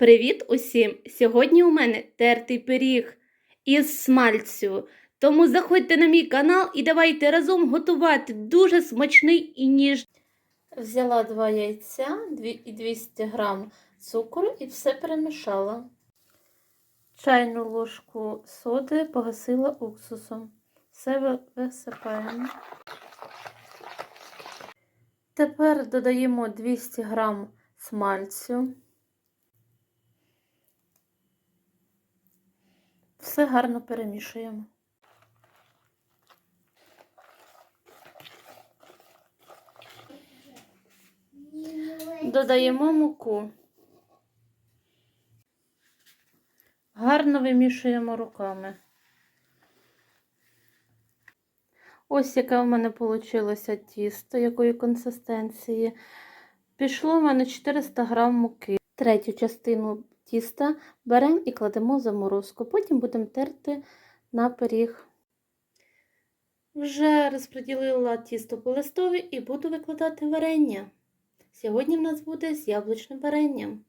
Привіт усім! Сьогодні у мене тертий пиріг із смальцю. Тому заходьте на мій канал і давайте разом готувати дуже смачний і ніжний. Взяла два яйця і 200 грам цукру і все перемішала. Чайну ложку соди погасила уксусом. Все висипаємо. Тепер додаємо 200 грам смальцю. Все гарно перемішуємо. Додаємо муку. Гарно вимішуємо руками. Ось яке в мене вийшло тісто, якої консистенції. Пішло в мене 400 грам муки. Третю частину тіста беремо і кладемо в заморозку. Потім будемо терти на пиріг. Вже розподілила тісто по листові і буду викладати варення. Сьогодні в нас буде з яблучним варенням.